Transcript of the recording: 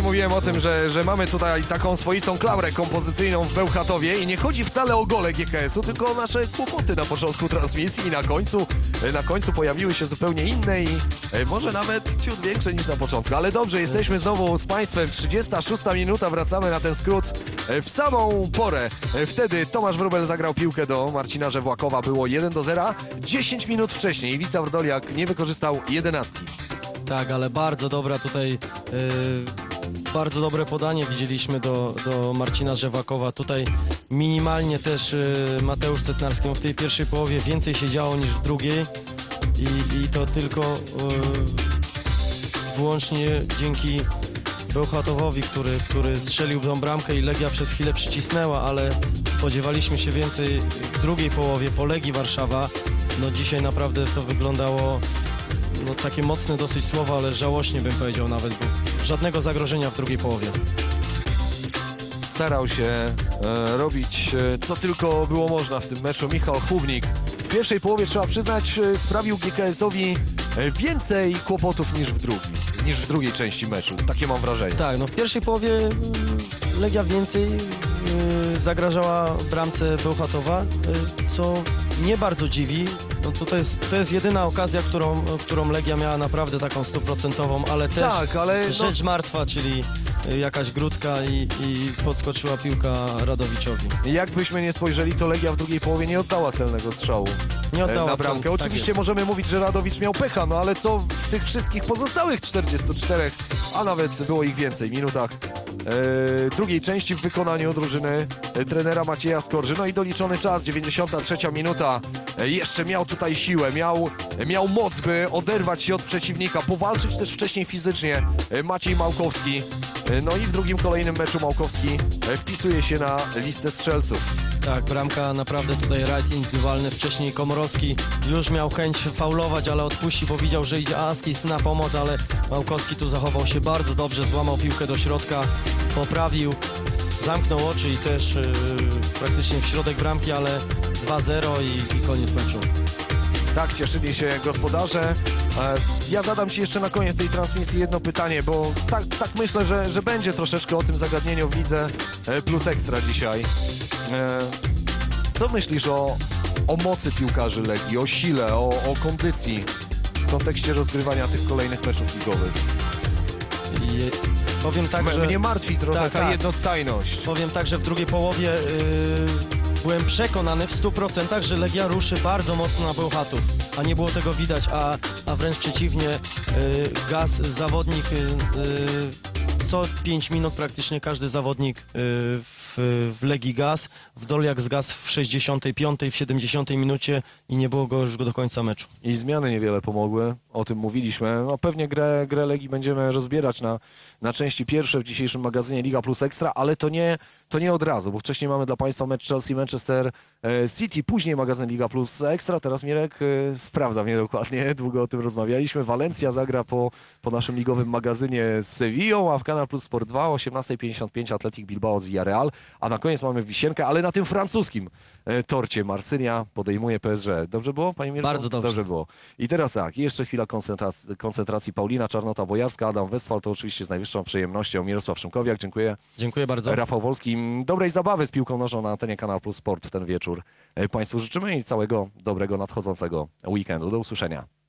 mówiłem o tym, że, że mamy tutaj taką swoistą klaurę kompozycyjną w Bełchatowie i nie chodzi wcale o gole GKS-u, tylko o nasze kłopoty na początku transmisji i na końcu, na końcu pojawiły się zupełnie inne i e, może nawet ciut większe niż na początku. Ale dobrze, jesteśmy znowu z Państwem. 36 minuta, wracamy na ten skrót e, w samą porę. E, Wtedy Tomasz Wróbel zagrał piłkę do Marcina Żewłakowa, było 1 do 0. 10 minut wcześniej Iwica Wrdoliak nie wykorzystał 11. Tak, ale bardzo dobra tutaj, bardzo dobre podanie widzieliśmy do, do Marcina Żewakowa. Tutaj minimalnie też yy, Mateusz Cetnarski w tej pierwszej połowie więcej się działo niż w drugiej i, i to tylko yy, wyłącznie dzięki Bełchatowowi, który, który strzelił tą bramkę i Legia przez chwilę przycisnęła, ale spodziewaliśmy się więcej w drugiej połowie po Legii Warszawa. No dzisiaj naprawdę to wyglądało no takie mocne dosyć słowa, ale żałośnie bym powiedział nawet, bo żadnego zagrożenia w drugiej połowie. starał się e, robić e, co tylko było można w tym meczu Michał Chłubnik. W pierwszej połowie trzeba przyznać e, sprawił GKS-owi e, więcej kłopotów niż w drugiej, niż w drugiej części meczu. Takie mam wrażenie. Tak, no w pierwszej połowie mm, Legia więcej y, zagrażała bramce Bełchatowa, y, co nie bardzo dziwi. No to, to, jest, to jest jedyna okazja, którą, którą Legia miała naprawdę taką stuprocentową, ale też Tak, ale no, rzecz martwa, czyli jakaś grudka i, i podskoczyła piłka Radowiczowi. jakbyśmy nie spojrzeli, to Legia w drugiej połowie nie oddała celnego strzału Nie e, oddała na bramkę. tak Oczywiście jest. możemy mówić, że Radowicz miał pecha, no ale co w tych wszystkich pozostałych 44, a nawet było ich więcej minutach e, drugiej części w wykonaniu drużyny e, trenera Macieja Skorży. No i doliczony czas, 93 minuta. E, jeszcze miał tutaj siłę, miał, miał moc, by oderwać się od przeciwnika, powalczyć też wcześniej fizycznie e, Maciej Małkowski. E, no i w drugim kolejnym meczu Małkowski e, wpisuje się na listę strzelców. Tak, bramka naprawdę tutaj rajd indywidualny. Wcześniej Komorowski już miał chęć faulować, ale odpuścił, bo widział, że idzie Astis na pomoc, ale Małkowski tu zachował się bardzo dobrze, złamał piłkę do środka, poprawił, zamknął oczy i też yy, praktycznie w środek bramki, ale 2-0 i, i koniec meczu. Tak, cieszyli się gospodarze. E, Ja zadam Ci jeszcze na koniec tej transmisji jedno pytanie, bo tak, tak myślę, że, że będzie troszeczkę o tym zagadnieniu w lidze plus ekstra dzisiaj. E, Co myślisz o, o mocy piłkarzy Legii, o sile, o, o kondycji w kontekście rozgrywania tych kolejnych meczów ligowych? I powiem tak, że... Mnie martwi trochę Tak, ta tak. jednostajność. Powiem tak, że w drugiej połowie yy, byłem przekonany w 100%, że Legia ruszy bardzo mocno na Bełchatów, a nie było tego widać, a, a wręcz przeciwnie, yy, gaz, zawodnik, yy, yy, co 5 minut praktycznie każdy zawodnik yy, w, Legii gaz, w Doliak zgasł w 65, w 70 minucie i nie było go już do końca meczu. I zmiany niewiele pomogły, o tym mówiliśmy. No, pewnie grę, grę Legii będziemy rozbierać na, na części pierwsze w dzisiejszym magazynie Liga Plus Ekstra, ale to nie, to nie od razu, bo wcześniej mamy dla Państwa mecz Chelsea-Manchester e, City, później magazyn Liga Plus Ekstra. Teraz Mirek e, sprawdza mnie dokładnie, długo o tym rozmawialiśmy. Walencja zagra po, po naszym ligowym magazynie z Sevillą, a w Kanal Plus Sport 2 o 18.55 Atletic Bilbao z Villarreal, a na koniec mamy wisienkę, ale na tym francuskim e, torcie Marsynia podejmuje PSG. Dobrze było, Panie Mirku? Bardzo dobrze. Dobrze było. I teraz tak, jeszcze chwila koncentracji, koncentracji Paulina Czarnota-Bojarska, Adam Westfal, to oczywiście z najwyższą przyjemnością. Mirosław Szymkowiak, dziękuję. Dziękuję bardzo. Rafał Wolski, dobrej zabawy z piłką nożną na antenie Kanal Plus Sport w ten wieczór. E, Państwu życzymy i całego dobrego nadchodzącego weekendu. Do usłyszenia.